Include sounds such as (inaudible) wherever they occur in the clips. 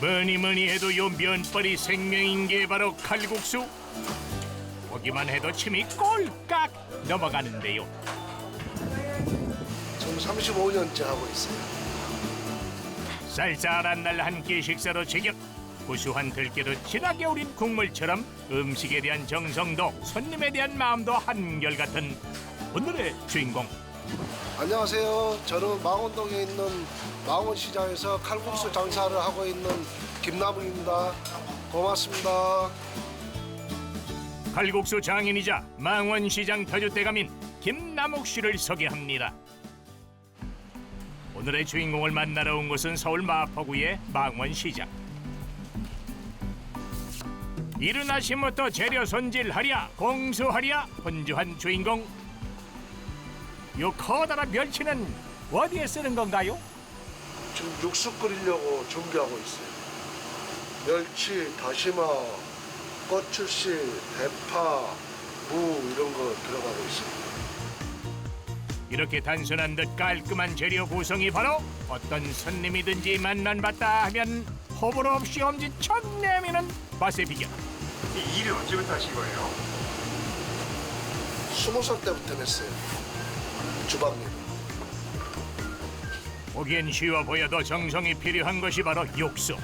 뭐니 뭐니 해도 요 면발이 생명인 게 바로 칼국수. 보기만 해도 침이 꼴깍 넘어가는데요. 지금 35년째 하고 있어요. 쌀쌀한 날 한 끼 식사로 제격. 구수한 들깨로 진하게 우린 국물처럼 음식에 대한 정성도 손님에 대한 마음도 한결같은 오늘의 주인공 안녕하세요. 저는 망원동에 있는 망원시장에서 칼국수 장사를 하고 있는 김남욱입니다. 고맙습니다. 칼국수 장인이자 망원시장 터줏대감인 김남욱 씨를 소개합니다. 오늘의 주인공을 만나러 온 곳은 서울 마포구의 망원시장. 이른 아침부터 재료 손질하랴 공수하랴 분주한 주인공. 요 커다란 멸치는 어디에 쓰는 건가요? 지금 육수 끓이려고 준비하고 있어요. 멸치, 다시마, 고추씨, 대파, 무 이런 거 들어가고 있어요. 이렇게 단순한 듯 깔끔한 재료 구성이 바로 어떤 손님이든지 만난 봤다 하면 호불호 없이 엄지척 내미는 맛의 비결 이 일을 언제부터 하신 거예요? 스무 살 때부터 했어요. 주방일. 보기엔 쉬워 보여도 정성이 필요한 것이 바로 육수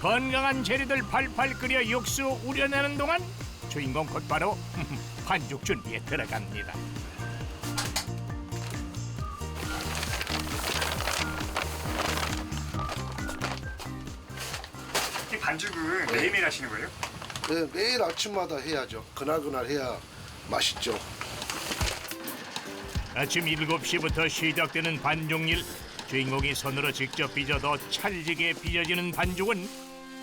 건강한 재료들 팔팔 끓여 육수 우려내는 동안 주인공 곧 바로 (laughs) 반죽 준비에 들어갑니다 이 반죽은 매일매일 하시는 거예요? 네, 매일 아침마다 해야죠. 그날그날 해야 맛있죠. 아침 7시부터 시작되는 반죽일 주인공이 손으로 직접 빚어도 찰지게 빚어지는 반죽은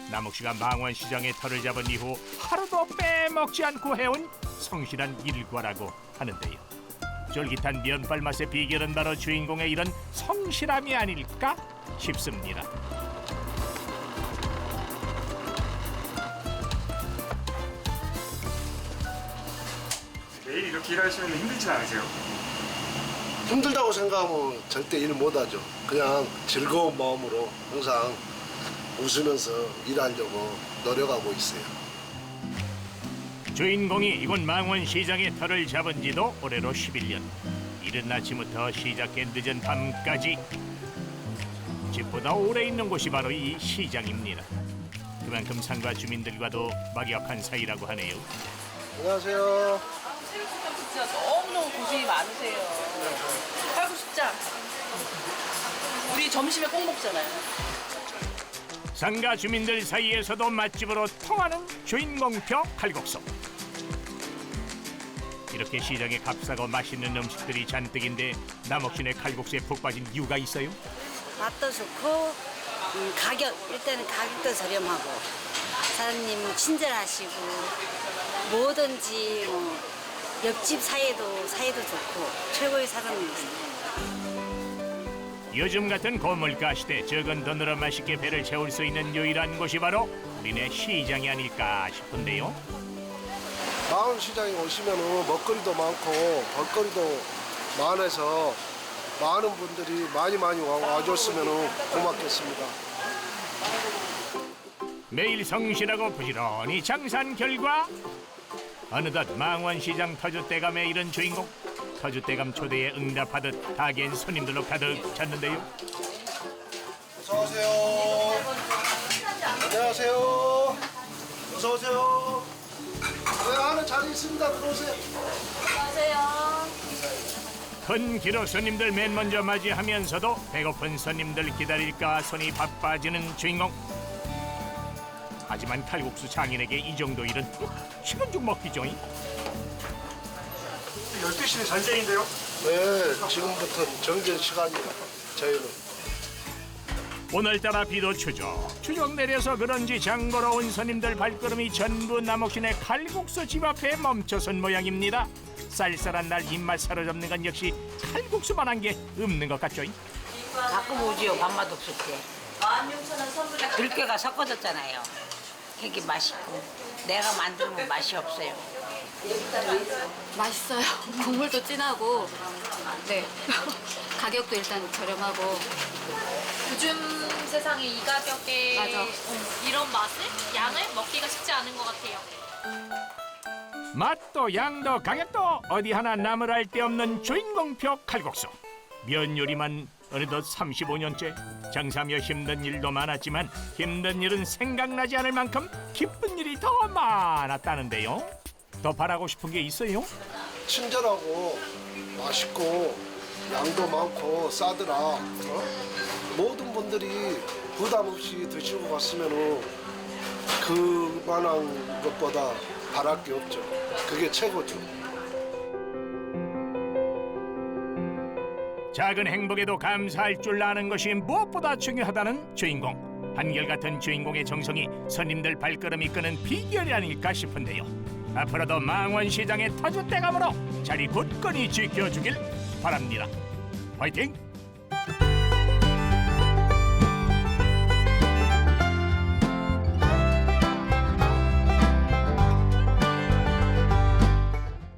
남욱씨가 망원시장에 털을 잡은 이후 하루도 빼먹지 않고 해온 성실한 일과라고 하는데요 쫄깃한 면발 맛의 비결은 바로 주인공의 이런 성실함이 아닐까 싶습니다 매일 이렇게 일하시면 힘들진 않으세요? 힘들다고 생각하면 절대 일 못하죠. 그냥 즐거운 마음으로 항상 웃으면서 일하려고 노력하고 있어요. 주인공이 이곳 망원시장에 털을 잡은 지도 올해로 11년 이른 아침부터 시작해 늦은 밤까지 집보다 오래 있는 곳이 바로 이 시장입니다 그만큼 상가 주민들과도 막역한 사이라고 하네요 안녕하세요. 점심에 꼭 먹잖아요. 상가 주민들 사이에서도 맛집으로 통하는 주인공표 칼국수 이렇게 시장에 값싸고 맛있는 음식들이 잔뜩인데 남옥신의 칼국수에 푹 빠진 이유가 있어요? 맛도 좋고 음, 가격 일단은 가격도 저렴하고 사장님 친절하시고 뭐든지 뭐 옆집 사이도 사이도 좋고 최고의 사장님이십니다. 요즘 같은 고물가 시대 적은 돈으로 맛있게 배를 채울 수 있는 유일한 곳이 바로 우리네 시장이 아닐까 싶은데요. 마을 시장에 오시면은 먹거리도 많고 볼거리도 많아서 많은 분들이 많이 많이 와, 와줬으면 고맙겠습니다. 매일 성실하고 부지런히 장사한 결과 어느덧 망원시장 터줏대감에 이른 주인공 터줏대감 초대에 응답하듯 가게엔 손님들로 가득 찼는데요. 어서 오세요. 안녕하세요. 어서 오세요. 네, 안에 자리 있습니다. 들어오세요. 큰 기로 손님들 맨 먼저 맞이하면서도 배고픈 손님들 기다릴까 손이 바빠지는 주인공. 하지만 칼국수 장인에게 이 정도 일은 식은 죽 먹기죠. 12시는 전쟁인데요? 네, 지금부터는 정전 시간이에요. 저희는. 오늘따라 비도 추적 추적 내려서 그런지 장보러 온 손님들 발걸음이 전부 남옥신의 칼국수 집 앞에 멈춰선 모양입니다. 쌀쌀한 날 입맛 사로잡는 건 역시 칼국수만한 게 없는 것 같죠. 가끔 오지요 밥맛 없을 때 들깨가 섞어졌잖아요 되게 맛있고 내가 만들면 맛이 없어요 맛있어요. 국물도 진하고, 네. 가격도 일단 저렴하고, 요즘 세상에 이 가격에 맞아. 어, 이런 맛을 양을 먹기가 쉽지 않은 것 같아요. 맛도 양도 가격도 어디 하나 나무랄 데 없는 주인공표 칼국수 면 요리만 어느덧 35년째 장사며 힘든 일도 많았지만 힘든 일은 생각나지 않을 만큼 기쁜 일이 더 많았다는데요 더 바라고 싶은 게 있어요? 친절하고 맛있고 양도 많고 싸더라. 어? 모든 분들이 부담 없이 드시고 갔으면은 그만한 것보다 바랄 게 없죠. 그게 최고죠. 작은 행복에도 감사할 줄 아는 것이 무엇보다 중요하다는 주인공 한결같은 주인공의 정성이 손님들 발걸음이 끄는 비결이 아닐까 싶은데요 앞으로도 망원시장의 터줏대감으로 자리 굳건히 지켜주길 바랍니다 화이팅!